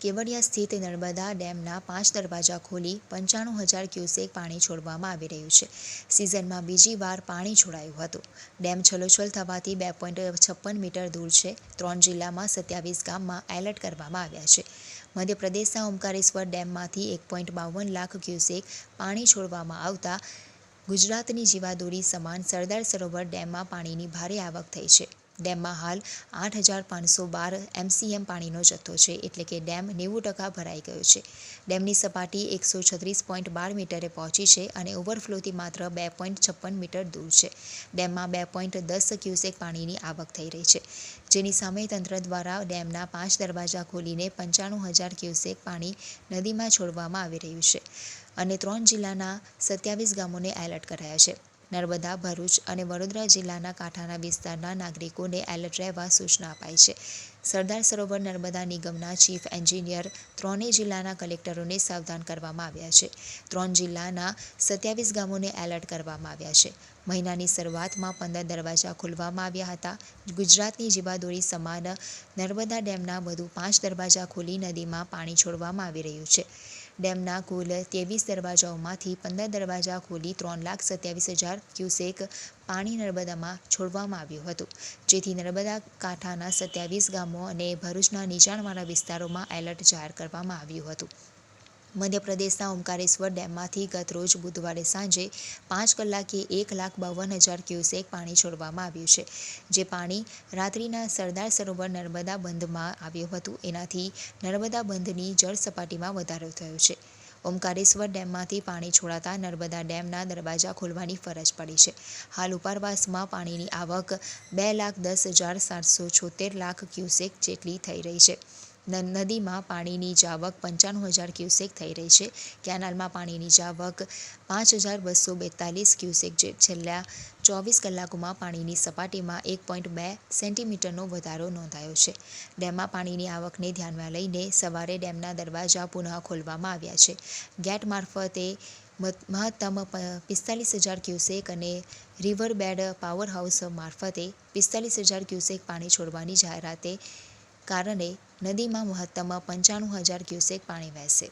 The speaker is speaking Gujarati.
કેવડિયા સ્થિત નર્મદા ડેમના પાંચ દરવાજા ખોલી પંચાણું હજાર ક્યુસેક પાણી છોડવામાં આવી રહ્યું છે. સિઝનમાં બીજી વાર પાણી છોડાયું હતું. ડેમ છલોછલ થવાથી બે પોઈન્ટ છપ્પન મીટર દૂર છે. ત્રણ જિલ્લામાં સત્યાવીસ ગામમાં એલર્ટ કરવામાં આવ્યા છે. મધ્યપ્રદેશના ઓમકારેશ્વર ડેમમાંથી એક પોઈન્ટ બાવન લાખ ક્યુસેક પાણી છોડવામાં આવતા ગુજરાતની જીવાદોરી સમાન સરદાર સરોવર ડેમમાં પાણીની ભારે આવક થઈ છે. ડેમમાં હાલ આઠ હજાર પાંચસો બાર એમસીએમ પાણીનો જથ્થો છે, એટલે કે ડેમ નેવું ટકા ભરાઈ ગયો છે. ડેમની સપાટી એકસો છત્રીસ પોઈન્ટ બાર મીટરે પહોંચી છે અને ઓવરફ્લોથી માત્ર બે પોઈન્ટ છપ્પન મીટર દૂર છે. ડેમમાં બે પોઈન્ટ દસ ક્યુસેક પાણીની આવક થઈ રહી છે. જેની સામે તંત્ર દ્વારા ડેમના પાંચ દરવાજા ખોલીને પંચાણું હજાર ક્યુસેક પાણી નદીમાં છોડવામાં આવી રહ્યું છે અને ત્રણ જિલ્લાના સત્યાવીસ ગામોને એલર્ટ કરાયા છે. નર્મદા, ભરૂચ અને વડોદરા જિલ્લાના કાંઠાના વિસ્તારના નાગરિકોને એલર્ટ રહેવા સૂચના અપાઈ છે. સરદાર સરોવર નર્મદા નિગમના ચીફ એન્જિનિયર ત્રણેય જિલ્લાના કલેક્ટરોને સાવધાન કરવામાં આવ્યા છે. ત્રણ જિલ્લાના સત્યાવીસ ગામોને એલર્ટ કરવામાં આવ્યા છે. મહિનાની શરૂઆતમાં પંદર દરવાજા ખોલવામાં આવ્યા હતા. ગુજરાતની જીવાદોરી સમાન નર્મદા ડેમના વધુ પાંચ દરવાજા ખોલી નદીમાં પાણી છોડવામાં આવી રહ્યું છે. ડેમના કુલ ત્રેવીસ દરવાજાઓમાંથી પંદર દરવાજા ખોલી ત્રણ લાખ સત્યાવીસ હજાર ક્યુસેક પાણી નર્મદામાં છોડવામાં આવ્યું હતું. જેથી નર્મદા કાંઠાના સત્યાવીસ ગામો અને ભરૂચના નીચાણવાળા વિસ્તારોમાં એલર્ટ જાહેર કરવામાં આવ્યું હતું. મધ્યપ્રદેશના ઓમકારેશ્વર ડેમમાંથી ગત રોજ બુધવારે સાંજે પાંચ કલાકે એક લાખ બાવન હજાર ક્યુસેક પાણી છોડવામાં આવ્યું છે. જે પાણી રાત્રિના સરદાર સરોવર નર્મદા બંધમાં આવ્યું હતું. એનાથી નર્મદા બંધની જળ સપાટીમાં વધારો થયો છે. ઓમકારેશ્વર ડેમમાંથી પાણી છોડાતા નર્મદા ડેમના દરવાજા ખોલવાની ફરજ પડી છે. હાલ ઉપરવાસમાં પાણીની આવક બે લાખ દસ હજાર સાતસો છોતેર લાખ ક્યુસેક જેટલી થઈ રહી છે. નદીમાં પાણીની જાવક પંચાણું હજાર ક્યુસેક થઈ રહી છે. કેનાલમાં પાણીની જાવક પાંચ હજાર બસો બેતાલીસ ક્યુસેક જે છેલ્લા ચોવીસ કલાકોમાં પાણીની સપાટીમાં એક પોઈન્ટ બે સેન્ટીમીટરનો વધારો નોંધાયો છે. ડેમમાં પાણીની આવકને ધ્યાનમાં લઈને સવારે ડેમના દરવાજા પુનઃ ખોલવામાં આવ્યા છે. ગેટ મારફતે મહત્તમ પિસ્તાલીસ હજાર ક્યુસેક અને રિવર બેડ પાવર હાઉસ મારફતે પિસ્તાલીસ હજાર ક્યુસેક પાણી છોડવાની જાહેરાતે કારણે નદીમાં મહત્તમ પંચાણું હજાર ક્યુસેક પાણી વહેશે.